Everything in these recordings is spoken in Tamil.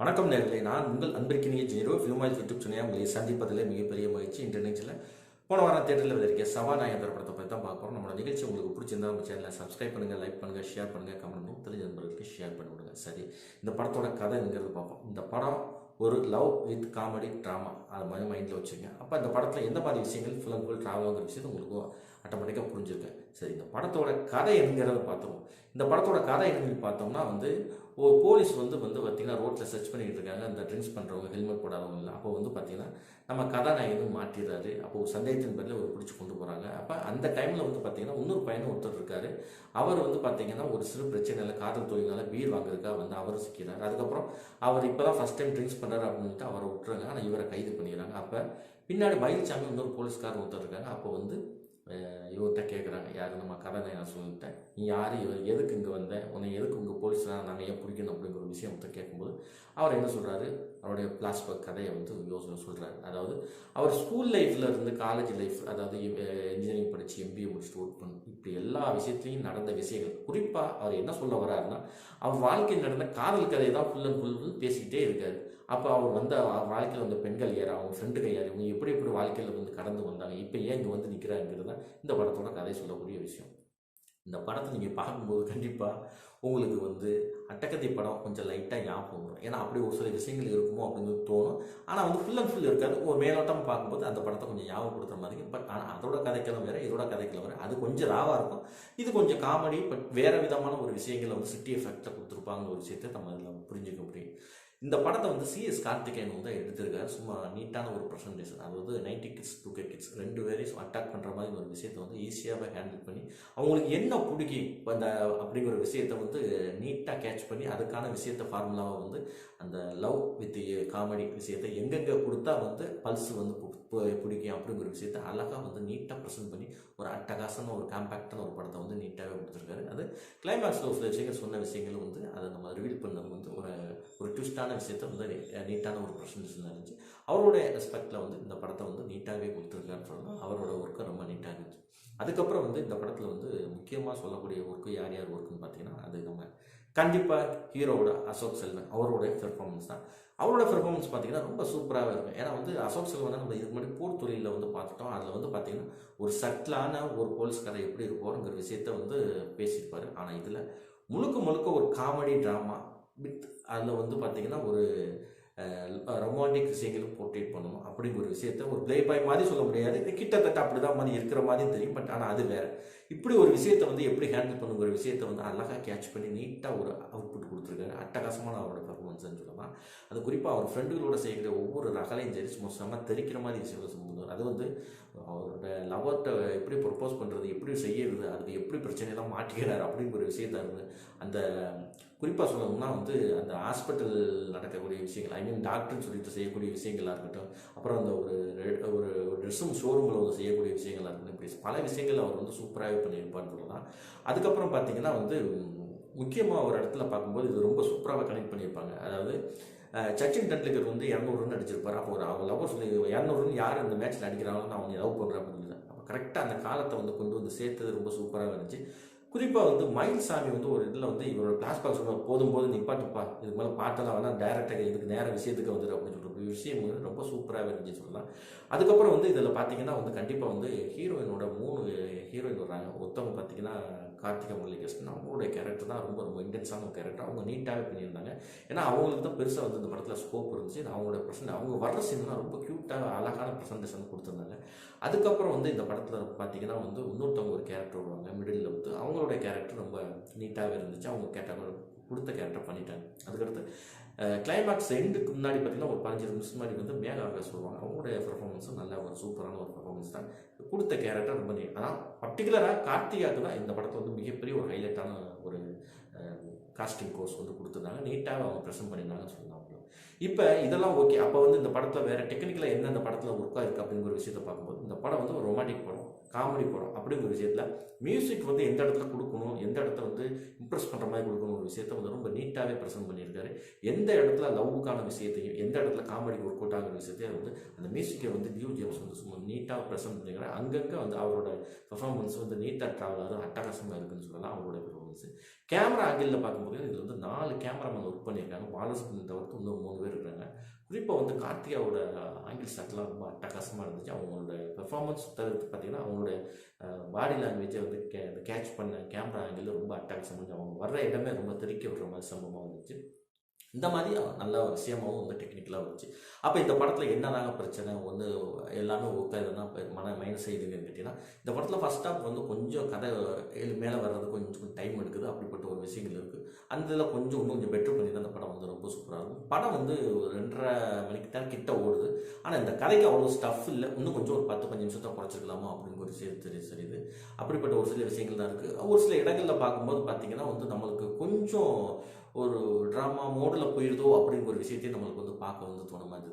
வணக்கம் நேர்களை நான் உங்கள் அன்பிற்கினிய ஜீரோ ஃபிலிமாய் யூடியூப் சேனல் உங்களை சந்திப்பதில் மிகப்பெரிய மகிழ்ச்சி. இன்று நிகழ்ச்சியில் போன வாரம் தேட்டரில் வந்திருக்க சபாநாயகர் படத்தை பற்றி தான் பார்க்குறோம் நம்மளோட நிகழ்ச்சி உங்களுக்கு பிடிச்சிருந்தா நம்ம சேனலை சப்ஸ்கிரைப் பண்ணுங்கள் லைக் பண்ணுங்கள் ஷேர் பண்ணுங்கள் கமெண்ட் பண்ணி தெரிஞ்ச நண்பர்களுக்கு ஷேர் பண்ணி விடுங்க. சரி இந்த படத்தோட கதைங்கிறது பார்ப்போம்? இந்த படம் ஒரு லவ் வித் காமெடி ட்ராமா அது மாதிரி மைண்டில் வச்சுருங்க அப்போ இந்த படத்தில் எந்த மாதிரி விஷயங்கள் ஃபிலிம் ஃபுல் ட்ராவலுங்கிற விஷயத்தை உங்களுக்கு ஆட்டோமேட்டிக்காக புரிஞ்சிருக்கேன். சரி இந்த படத்தோட கதை என்னங்கிறத பார்த்தோம். இந்த படத்தோட கதை என்னன்னு பார்த்தோம்னா வந்து ஒரு போலீஸ் வந்து வந்து பார்த்திங்கன்னா ரோட்டில் சர்ச் பண்ணிகிட்டு இருக்காங்க. அந்த ட்ரிங்க்ஸ் பண்ணுறவங்க ஹெல்மெட் போடாதவங்க இல்லை அப்போ வந்து பார்த்திங்கன்னா நம்ம கதாநாயகனும் மாட்டிடுறாரு அப்போ ஒரு சந்தேகத்தின் பேரில் ஒரு பிடிச்சி கொண்டு போகிறாங்க அப்போ அந்த டைமில் வந்து பார்த்தீங்கன்னா இன்னொரு பையனும் ஒருத்தர் இருக்காரு. அவர் வந்து பார்த்திங்கன்னா ஒரு சிறு பிரச்சனையில் காதல் தொழிலால் பீர் வாங்குறதுக்காக வந்து அவரும் சிக்கிறார். அதுக்கப்புறம் அவர் இப்போ தான் ஃபஸ்ட் டைம் ட்ரிங்க்ஸ் பண்ணுறாரு அப்படின்ட்டு அவரை விட்டுறாங்க. ஆனால் இவரை கைது பண்ணிடுறாங்க. அப்போ பின்னாடி மயில்சாமி இன்னொரு போலீஸ்காரர் ஒருத்தர் இருக்காங்க. அப்போ வந்து இவர்கிட்ட கேட்குறாங்க யார் நம்ம கதை நான் சொல்லிட்டேன் நீ யார்? இவர் எதுக்கு இங்கே வந்த? உன்னை எதுக்கு உங்கள் போலீஸ்லாம் நாங்கள் ஏன் பிடிக்கணும்? அப்படிங்கிற ஒரு விஷயம் கேட்கும்போது அவர் என்ன சொல்கிறாரு அவருடைய பிளாஸ்பேக் கதையை வந்து யோசனை சொல்கிறாரு அதாவது அவர் ஸ்கூல் லைஃப்பில் இருந்து காலேஜ் லைஃப் அதாவது இன்ஜினியரிங் படித்து எம்பிஏ முடிச்சுட்டு ஒர்க் பண்ணு இப்படி எல்லா விஷயத்துலையும் நடந்த விஷயங்கள் குறிப்பாக அவர் என்ன சொல்ல வர்றாருன்னா அவர் வாழ்க்கையில் நடந்த காதல் கதையை தான் ஃபுல் அண்ட் ஃபுல் பேசிக்கிட்டே இருக்காரு. அப்போ அவர் வந்த அவர் வாழ்க்கையில் வந்த பெண்கள் யார்? அவங்க ஃப்ரெண்டுகள் யார்? இவங்க எப்படி எப்படி வாழ்க்கையில் வந்து கடந்து வந்தாங்க? இப்போ ஏன் இங்கே வந்து நிற்கிறாங்கிறது தான் இந்த படத்தோட கதை சொல்லக்கூடிய விஷயம். இந்த படத்தை நீங்கள் பார்க்கும்போது கண்டிப்பாக உங்களுக்கு வந்து அட்டகத்தி படம் கொஞ்சம் லைட்டாக ஞாபகம் வரும் ஏன்னா அப்படி ஒரு சில விஷயங்கள் இருக்குமோ அப்படின்னு தோணும். ஆனால் வந்து ஃபுல் அண்ட் ஃபுல் இருக்காது. ஒரு மேலோட்டம் பார்க்கும்போது அந்த படத்தை கொஞ்சம் ஞாபகப்படுத்துகிற மாதிரி பட் ஆனால் அதோட கதைக்கெல்லாம் வேறு இதோட கதைக்களம் வேறு. அது கொஞ்சம் ராவாக இருக்கும். இது கொஞ்சம் காமெடி பட் வேறு விதமான ஒரு விஷயங்களை வந்து சிட்டி எஃபெக்டை கொடுத்துருப்பாங்க ஒரு விஷயத்தை நம்ம அதில் புரிஞ்சுக்க முடியும். இந்த படத்தை வந்து சிஎஸ் கார்த்திகேயன் வந்து எடுத்திருக்காரு. சும்மா நீட்டான ஒரு ப்ரெசன்டேஷன் அதாவது ninety kids two K kids ரெண்டு பேரையும் அட்டாக் பண்ணுற மாதிரி ஒரு விஷயத்தை வந்து ஈஸியாகவே ஹேண்டில் பண்ணி அவங்களுக்கு என்ன பிடிக்கும் அந்த அப்படிங்கிற ஒரு விஷயத்தை வந்து நீட்டாக கேட்ச் பண்ணி அதுக்கான விஷயத்த ஃபார்முலாவை வந்து அந்த லவ் வித் காமெடி விஷயத்தை எங்கெங்கே கொடுத்தா வந்து பல்ஸ் வந்து பிடிக்கும் அப்படிங்கிற விஷயத்த அழகாக வந்து நீட்டாக ப்ரெசென்ட் பண்ணி ஒரு அட்டகாசமான ஒரு காம்பேக்டான ஒரு படத்தை வந்து நீட்டாகவே கொடுத்துருக்காரு. அது கிளைமேக்ஸில் ஒரு சில விஷயங்கள் சொன்ன விஷயங்கள் வந்து அதை நம்ம ரிவீல் பண்ணது வந்து ஒரு ஒரு ட்விஸ்டான விஷயத்த வந்து நீட்டான ஒரு ப்ரெசன்டேஷன் இருந்துச்சு. அவருடைய ரெஸ்பெக்டில் வந்து இந்த படத்தை வந்து நீட்டாகவே கொடுத்துருக்காருன்னு சொன்னால் அவரோட ஒர்க்கு ரொம்ப நீட்டாக இருந்துச்சு. அதுக்கப்புறம் வந்து இந்த படத்தில் வந்து முக்கியமாக சொல்லக்கூடிய ஒர்க்கு யார் யார் ஒர்க்குன்னு பார்த்தீங்கன்னா அது நம்ம கண்டிப்பாக ஹீரோவோட அசோக் செல்வன் அவரோட பெர்ஃபார்மன்ஸ் தான். அவரோட பெர்ஃபார்மன்ஸ் பார்த்தீங்கன்னா ரொம்ப சூப்பராகவே இருக்கும். ஏன்னா வந்து அசோக் செல்வனை நம்ம இதுக்கு முன்னாடி போர் தொழிலில் வந்து பார்த்துட்டோம். அதில் வந்து பார்த்தீங்கன்னா ஒரு சட்டிலான ஒரு போலீஸ்காரர் எப்படி இருப்போங்கிற விஷயத்த வந்து பேசியிருப்பார். ஆனால் இதில் முழுக்க முழுக்க ஒரு காமெடி ட்ராமா வித் அதில் வந்து பார்த்தீங்கன்னா ஒரு ரொமான்டிக் விஷயங்களும் போர்ட்ரேட் பண்ணணும். அப்படிங்கிற ஒரு விஷயத்த ஒரு ப்ளே பாய் மாதிரி சொல்ல முடியாது. இது கிட்டத்தட்ட அப்படி தான் மாதிரி இருக்கிற மாதிரி தெரியும். பட் ஆனால் அது வேறு. இப்படி ஒரு விஷயத்தை வந்து எப்படி ஹேண்டில் பண்ணுங்கிற விஷயத்தை வந்து அழகாக கேட்ச் பண்ணி நீட்டாக ஒரு அவுட்புட் கொடுத்துருக்காரு. அட்டகாசமான அவரோட செஞ்சு சொல்லலாம் அது குறிப்பாக அவர் ஃப்ரெண்டுகளோட செய்கிற ஒவ்வொரு ரகலையும் சரி சும்மா செம்ம தெரிக்கிற மாதிரி விஷயங்கள் சொல்லுவார் அது வந்து அவரோட லவர்கிட்ட எப்படி ப்ரொப்போஸ் பண்ணுறது எப்படி செய்யறது அதுக்கு எப்படி பிரச்சனையெல்லாம் மாட்டிக்கிறார் அப்படிங்கிற விஷயத்த இருந்து அந்த குறிப்பாக சொல்லணும்னா வந்து அந்த ஹாஸ்பிட்டல் நடக்கக்கூடிய விஷயங்கள் ஐ மீன் டாக்டர்னு சொல்லிட்டு செய்யக்கூடிய விஷயங்களாக இருக்கட்டும் அப்புறம் அந்த ஒரு ஒரு ட்ரெஸ்ஸும் ஷோரூமில் வந்து செய்யக்கூடிய விஷயங்களாக இருக்கட்டும் இப்படி பல விஷயங்கள் அவர் வந்து சூப்பராகவே பண்ணியிருப்பார்னு சொல்லலாம். அதுக்கப்புறம் பார்த்தீங்கன்னா வந்து முக்கியமாக ஒரு இடத்துல பார்க்கும்போது இது ரொம்ப சூப்பராக கனெக்ட் பண்ணியிருப்பாங்க. அதாவது சச்சின் டெண்டுல்கர் வந்து இரநூறு ரன் அடிச்சிருப்பார். அப்போ ஒரு அவங்க லவர் சொல்லி இரநூறு ரன் யார் இந்த மேட்ச்சில் அடிக்கிறாங்களோ நான் அவங்க லவ் பண்ணுறாங்க அப்படின்னு சொல்லி அப்போ கரெக்டாக அந்த காலத்தை வந்து கொண்டு வந்து சேர்த்தது ரொம்ப சூப்பராக இருந்துச்சு. குறிப்பாக வந்து மயில் சாமி வந்து ஒரு இதில் வந்து இவரோட கிளாஸ் பாக்ஸ் போதும் போது நிப்பாட்டுப்பா. இதுக்கு மேலே பாட்டெல்லாம் வேணால் டேரக்டாக இதுக்கு நேர விஷயத்துக்கு வந்துடும் அப்படின்னு சொல்லிட்டு ஒரு விஷயம் வந்து ரொம்ப சூப்பராகவே இருந்துச்சு சொல்லலாம். அதுக்கப்புறம் வந்து இதில் பார்த்தீங்கன்னா வந்து கண்டிப்பாக வந்து ஹீரோயினோட மூணு ஹீரோயின் வர்றாங்க. ஒருத்தவங்க பார்த்தீங்கன்னா கார்த்திகா முரளிகிருஷ்ணன் அவங்களுடைய கேரக்டர் தான் ரொம்ப ரொம்ப இன்டென்ஸான ஒரு கேரக்டர் அவங்க நீட்டாகவே பண்ணியிருந்தாங்க. ஏன்னா அவங்களுக்கு தான் பெருசாக வந்து இந்த படத்தில் ஸ்கோப் இருந்துச்சு. அவங்களோட ப்ரெசன்ட் அவங்க வர்ற சீன்லாம் ரொம்ப க்யூட்டாக அழகான ப்ரெசன்டேஷன் கொடுத்துருந்தாங்க. அதுக்கப்புறம் வந்து இந்த படத்தில் பார்த்தீங்கன்னா வந்து இன்னொருத்தவங்க ஒரு கேரக்டர் வருவாங்க மிடில் வந்து அவங்களோட கேரக்டர் ரொம்ப நீட்டாகவே இருந்துச்சு. அவங்க கேட்டாங்க கொடுத்த கேரக்டர் பண்ணிட்டேன். அதுக்கடுத்து கிளைமேக்ஸ் எண்டுக்கு முன்னாடி பார்த்தீங்கன்னா ஒரு பதினஞ்சு நிமிஷம் முன்னாடி வந்து மேகாவை சொல்லுவாங்க. அவங்களுடைய பெர்ஃபார்மன்ஸும் நல்ல ஒரு சூப்பரான ஒரு பெர்ஃபார்மன்ஸ் தான். கொடுத்த கேரக்டர் ரொம்ப நீ- ஆனால் பர்டிகுலராக கார்த்திகாக்கு தான் இந்த படத்தை வந்து மிகப்பெரிய ஒரு ஹைலைட்டான ஒரு காஸ்டிங் கோர்ஸ் வந்து கொடுத்துருந்தாங்க. நீட்டாக அவங்க ப்ரெசென்ட் பண்ணியிருந்தாங்கன்னு சொன்னாங்க இப்போ இதெல்லாம் ஓகே அப்போ வந்து இந்த படத்தில் வேறு டெக்னிக்கலாக எந்தெந்த படத்தில் ஒர்க்காக இருக்குது அப்படிங்கிற விஷயத்தை பார்க்கும்போது இந்த படம் வந்து ஒரு ரொமாட்டிக் படம். காமெடி படம் அப்படிங்கிற விஷயத்தில் மியூசிக் வந்து எந்த இடத்துல கொடுக்கணும் எந்த இடத்துல வந்து இம்ப்ரெஸ் பண்ணுற மாதிரி கொடுக்கணும் ஒரு விஷயத்த வந்து ரொம்ப நீட்டாகவே ப்ரெசென்ட் பண்ணியிருக்காரு. எந்த இடத்துல லவ்வுக்கான விஷயத்தையும் எந்த இடத்துல காமெடி ஒர்க் அவுட் ஆகிற விஷயத்தையும் வந்து அந்த மியூசிக்கை வந்து டியூ ஜேம்ஸ் வந்து சும்மா நீட்டாக ப்ரெசென்ட் பண்ணிக்கிறார் அங்கங்கே வந்து அவரோட பெர்ஃபார்மன்ஸ் வந்து நீட்டாக ட்ராவல் ஆகுது அட்டகாசமாக இருக்குன்னு சொல்லலாம் அவரோட பெர்ஃபார்மன்ஸ் கேமரா ஆங்கிளில் பார்க்கும்போது இதில் வந்து நாலு கேமராமேன் ஒர்க் பண்ணியிருக்காங்க. பாலசுப்ரமணியன் தவிர்த்து இன்னும் மூணு பேர் இருக்காங்க. குறிப்பாக வந்து கார்த்திகாவோட ஆங்கிள் ஷாட்லாம் ரொம்ப அட்டகாசமாக இருந்துச்சு. அவங்களோட பெர்ஃபார்மன்ஸ் தவிர்த்து பார்த்தீங்கன்னா அவங்களோட பாடி லாங்குவேஜை வந்து கே கேட்ச் பண்ண கேமரா ஆங்கிள் ரொம்ப அட்டகாசமாக இருந்துச்சு. அவங்க வர்ற இடமே ரொம்ப தெறிக்க விடுற மாதிரி சம்பவமாக இருந்துச்சு இந்த மாதிரி நல்ல விஷயமாவும் வந்து டெக்னிக்கலாக வந்துச்சு. அப்போ இந்த படத்தில் என்னதாங்க பிரச்சனை? வந்து எல்லாமே ஓகே இப்போ மன மைனஸ் செய்துன்னு கேட்டிங்கன்னா இந்த படத்தில் ஃபஸ்ட் ஹாஃப் வந்து கொஞ்சம் கதை மேலே வர்றது கொஞ்சம் கொஞ்சம் டைம் எடுக்குது. அப்படிப்பட்ட ஒரு விஷயங்கள் இருக்குது அந்த இதில் கொஞ்சம் இன்னும் கொஞ்சம் பெட்டர் பண்ணி அந்த படம் வந்து ரொம்ப சூப்பராக இருக்கும். படம் வந்து ஒரு ரெண்டரை மணிக்கு தான் கிட்ட ஓடுது. ஆனால் இந்த கதைக்கு அவ்வளோ ஸ்டஃப் இல்லை. இன்னும் கொஞ்சம் ஒரு பத்து பஞ்சு நிமிஷத்தை குறைச்சிக்கலாமா அப்படின்னு ஒரு விஷயம் தெரிய தெரியுது. அப்படிப்பட்ட ஒரு சில விஷயங்கள் தான் இருக்குது ஒரு சில இடங்களில் பார்க்கும்போது பார்த்திங்கன்னா வந்து நம்மளுக்கு கொஞ்சம் ஒரு ட்ராமா மோடில் போயிடுதோ அப்படிங்கிற ஒரு விஷயத்தையும் நம்மளுக்கு வந்து பார்க்க வந்து தோண மாதிரி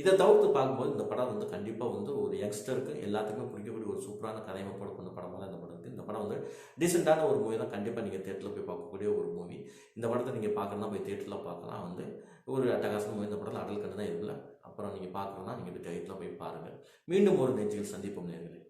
இதை தவிர்த்து பார்க்கும்போது இந்த படம் வந்து கண்டிப்பாக வந்து ஒரு யங்ஸ்டருக்கு எல்லாத்துக்குமே பிடிக்கக்கூடிய ஒரு சூப்பரான கதையமைப்போட கொண்ட படமாக இந்த படம் இருக்குது இந்த படம் வந்து டீசெண்டான ஒரு மூவி தான். கண்டிப்பாக நீங்கள் தேட்டரில் போய் பார்க்கக்கூடிய ஒரு மூவி இந்த படத்தை நீங்கள் பார்க்கணும்னா போய் தேட்டரில் பார்க்கலாம். வந்து ஒரு அட்டகாசம் மூவி இந்த படத்தில் அடல் கண்டு தான் இல்லை அப்புறம் நீங்கள் பார்க்கணும்னா நீங்கள் போய் தேட்டரில் போய் பாருங்கள் மீண்டும் ஒரு நெஞ்சில் சந்திப்போம் நேர்களை.